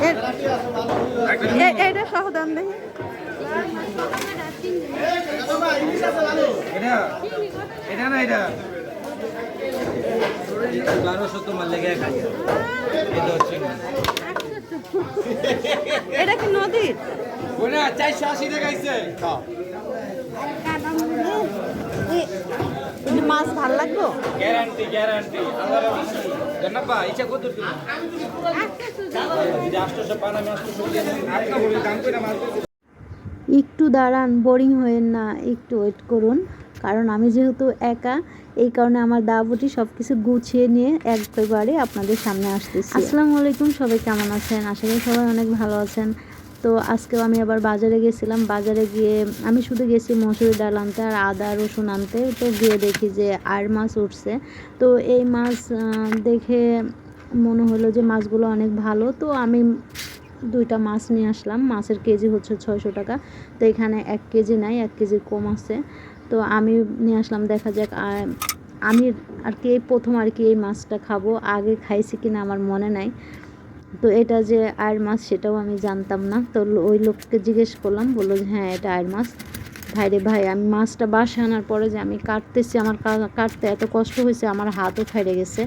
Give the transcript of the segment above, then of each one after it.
এ- এ- সহ দাম দেখি। এটা? এটা না এটা? বারোশো তোমার লেগে এটা হচ্ছে এটা কি নদীর? চারশো আশি টাকাইছে এ- এই মাছ ভালো গ্যারান্টি গ্যারান্টি আমার ইচ্ছা কত মাছ একটু দাঁড়ান বোরিং হয়েন না একটু ওয়েট করুন। কারণ আমি যেহেতু একা এই কারণে আমার দাবুটি সব কিছু গুছিয়ে নিয়ে একবারে আপনাদের সামনে আসতেছি। আসসালামু আলাইকুম সবাই কেমন আছেন? আশা করি সবাই অনেক ভালো আছেন। তো আজকেও আমি আবার বাজারে গেছিলাম। বাজারে গিয়ে আমি শুধু গেছি মসুরি ডাল আনতে আর আদা রসুন আনতে। তো গিয়ে দেখি যে আর মাছ উঠছে। তো এই মাছ দেখে মনে হলো যে মাছগুলো অনেক ভালো। তো আমি দুইটা মাছ নিয়ে আসলাম। মাছের কেজি হচ্ছে ছয়শো টাকা। তো এখানে এক কেজি নাই, এক কেজি কম আছে। তো আমি নিয়ে আসলাম, দেখা যাক আমি আর কি প্রথম আর কি এই মাছটা খাব। আগে খাইছি কিনা আমার মনে নাই। তো এটা যে আয়ের মাছ সেটাও আমি জানতাম না। তো ওই লোককে জিজ্ঞেস করলাম, বলল যে হ্যাঁ এটা আয়ের মাছ। ভাই রে ভাই, আমি মাছটা বাসে আনার পরে যে আমি কাটতেছি, আমার কাটতে এত কষ্ট হয়েছে, আমার হাতও ফাইড়ে গেছে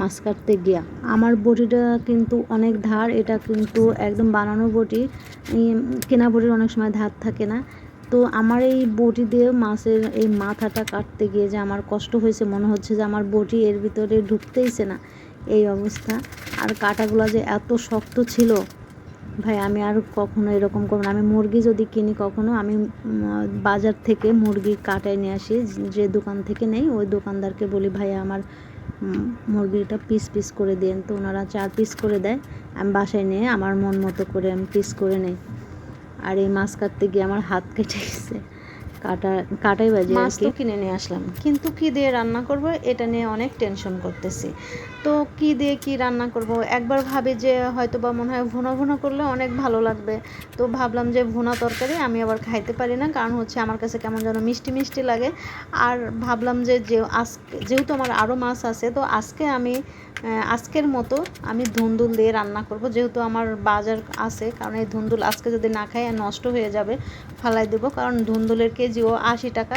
মাছ কাটতে গিয়া। আমার বটিটা কিন্তু অনেক ধার, এটা কিন্তু একদম বানানো বটি। কেনা বটির অনেক সময় ধার থাকে না। তো আমার এই বটি দিয়ে মাছের এই মাথাটা কাটতে গিয়ে যে আমার কষ্ট হয়েছে, মনে হচ্ছে যে আমার বটি এর ভিতরে ঢুকতেইছে না। এই অবস্থা। আর কাটাগুলো যে এত শক্ত ছিল, ভাই আমি আর কখনো এরকম করব না। আমি মুরগি যদি কিনি কখনো, আমি বাজার থেকে মুরগি কাটায় নিয়ে আসি। যে দোকান থেকে নেই, ওই দোকানদারকে বলি, ভাই, আমার মুরগিটা পিস পিস করে দেন। তো ওনারা চার পিস করে দেয়। আমি বাসায় নিয়ে আমার মন মতো করে আমি পিস করে নেই। আর এই মাছ কাটতে গিয়ে আমার হাত কেটে গেছে। কাটা কাটাই বাজে মাছ তো কিনে নিয়ে আসলাম। কিন্তু কি দিয়ে রান্না করব এটা নিয়ে অনেক টেনশন করতেছি। তো কি দিয়ে কি রান্না করব? একবার ভাবি যে হয়তো বা মনে হয় ভুনা ভুনা করলে অনেক ভালো লাগবে। তো ভাবলাম যে ভুনা তরকারি আমি আবার খাইতে পারি না কারণ হচ্ছে আমার কাছে কেমন যেন মিষ্টি মিষ্টি লাগে। আর ভাবলাম যে যে আজকে যেহেতু আমার আরও মাছ আছে তো আজকে আমি আজকের মতো আমি ধুন্দুল দিয়ে রান্না করব। যেহেতু আমার বাজার আছে কারণ এই ধুন্দুল আজকে যদি না খাই নষ্ট হয়ে যাবে ফালাই দেবো। কারণ ধুন্দুলের কেজিও আশি টাকা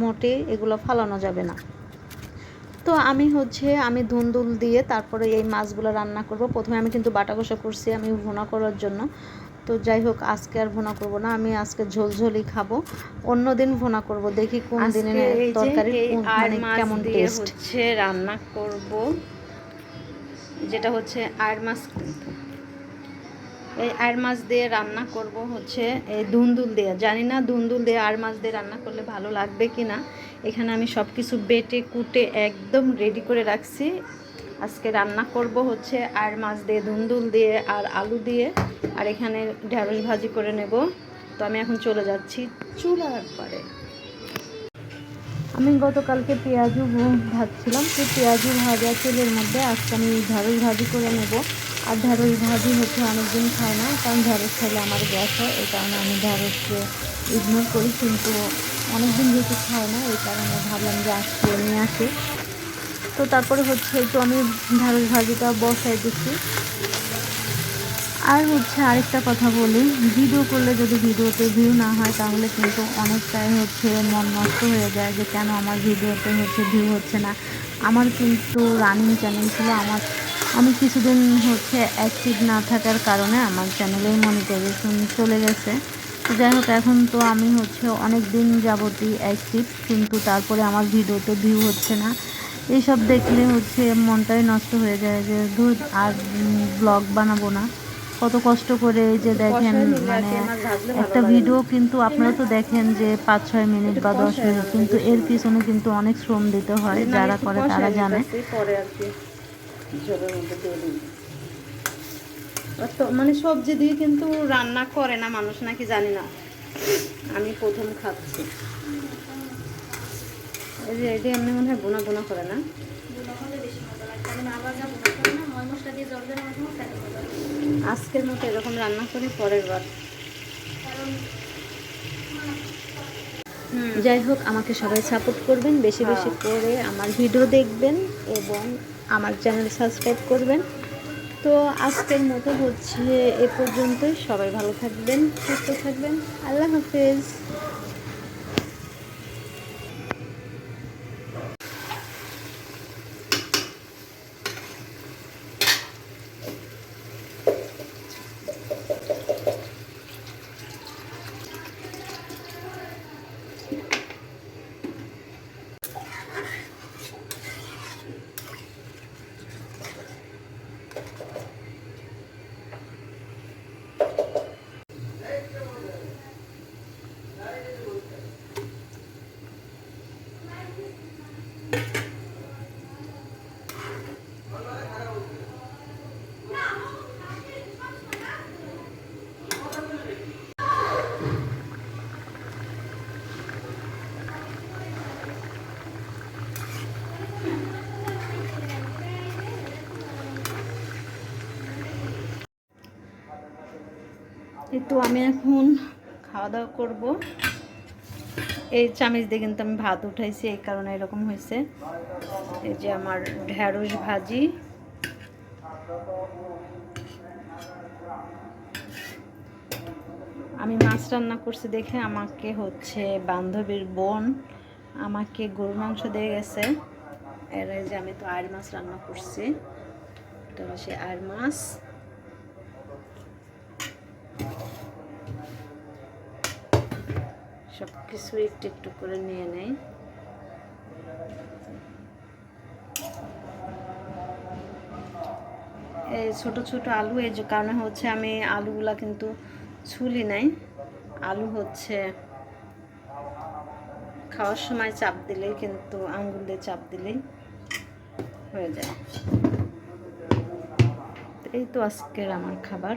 মোটে এগুলো ফালানো যাবে না। তো আমি হচ্ছে আমি ধুন্দুল দিয়ে তারপরে এই মাছগুলো রান্না করব। প্রথমে আমি কিন্তু বাটা কষা করছি আমি ভুনা করার জন্য। তো যাই হোক আজকে আর ভুনা করব না আমি আজকে ঝোলঝোলই খাব। অন্য দিন ভুনা করব দেখি কোন দিনে তরকারি মানে কেমন টেস্ট হচ্ছে রান্না করব যেটা হচ্ছে আর মাছ এই আয়ের মাছ দিয়ে রান্না করব হচ্ছে এই ধুন্দুল দিয়ে। জানি না ধুন্দুল দিয়ে আর মাছ দিয়ে রান্না করলে ভালো লাগবে কি না এখানে আমি সব কিছু বেটে, কুটে একদম রেডি করে রাখছি। আজকে রান্না করব হচ্ছে আর মাছ দিয়ে, ধুন্দুল দিয়ে আর আলু দিয়ে। আর এখানে ঢ্যাঁড়স ভাজি করে নেব। তো আমি এখন চলে যাচ্ছি চুলার পারে আমি গতকালকে পেঁয়াজু ভাজছিলাম। তো পেঁয়াজু ভাজা তেলের মধ্যে আজকে আমি ঢ্যাঁড়স ভাজি করে নেব। আর ঢ্যাঁড়স ভাজি হচ্ছে অনেকদিন খাই না, কারণ ঢ্যাঁড়স খাইলে আমার গ্যাস হয়, এই কারণে আমি ঢ্যাঁড়সকে ইগনোর করি, কিন্তু অনেকদিন যেহেতু খাই না, এই কারণে ভাবলাম যে আজকে নিয়ে আসি। তো তারপরে হচ্ছে একটু আমি ঢ্যাঁড়স ভাজিটা বসাই দিচ্ছি। আর হচ্ছে আরেকটা কথা বলি, ভিডিও করলে যদি ভিডিওতে ভিউ না হয়, তাহলে কিন্তু অনেকটাই হচ্ছে মন নষ্ট হয়ে যায় যে কেন আমার ভিডিওতে হচ্ছে ভিউ হচ্ছে না। আমার কিন্তু রানিং চ্যানেল ছিল, আমার আমি কিছুদিন হচ্ছে অ্যাক্টিভ না থাকার কারণে আমার চ্যানেলের মনিটাইজেশন চলে গেছে। যাই হোক এখন তো আমি হচ্ছে অনেক দিন যাবতই অ্যাক্টিভ কিন্তু তারপরে আমার ভিডিওতে ভিউ হচ্ছে না। এইসব দেখলে হচ্ছে মনটাই নষ্ট হয়ে যায় যে ধুর আর ব্লগ বানাবো না। কত কষ্ট করে এই যে দেখেন মানে একটা ভিডিও কিন্তু আপনারা তো দেখেন যে পাঁচ ছয় মিনিট বা দশ মিনিট কিন্তু এর পিছনে কিন্তু অনেক শ্রম দিতে হয় যারা করে তারা জানে। মধ্যে দিয়ে তো মানে সবজি দিয়ে কিন্তু রান্না করে না মানুষ নাকি জানি না। আমি প্রথম খাচ্ছি। এই যে এটি এমনি মনে হয় বোনা বোনা করে না? আজকের মতো এরকম রান্না করি পরের বার। যাই হোক আমাকে সবাই সাপোর্ট করবেন বেশি বেশি করে আমার ভিডিও দেখবেন এবং আমার চ্যানেল সাবস্ক্রাইব করবেন। তো আজকের মতো হচ্ছে এ পর্যন্তই। সবাই ভালো থাকবেন, সুস্থ থাকবেন। আল্লাহ হাফেজ। তো আমি এখন খাওয়া দাওয়া করব। এই চামিচ দিয়ে কিন্তু আমি ভাত উঠাইছি, এই কারণে এরকম হয়েছে। এই যে আমার ঢ্যাঁড়স ভাজি। আমি মাছ রান্না করছি দেখে আমাকে হচ্ছে বান্ধবীর বোন আমাকে গরু মাংস দিয়ে গেছে। এর যে আমি তো আয়ের মাছ রান্না করছি। এটা হচ্ছে আয়ের মাছ। সব কিছু একটু একটু করে নিয়ে নেই। এই ছোট ছোট আলু, এই যে কারণে হচ্ছে আমি আলুগুলা কিন্তু ছুলি নাই। আলু হচ্ছে খাওয়ার সময় চাপ দিলেই কিন্তু আঙ্গুল দিয়ে চাপ দিলেই হয়ে যায়। এই তো আজকের আমার খাবার।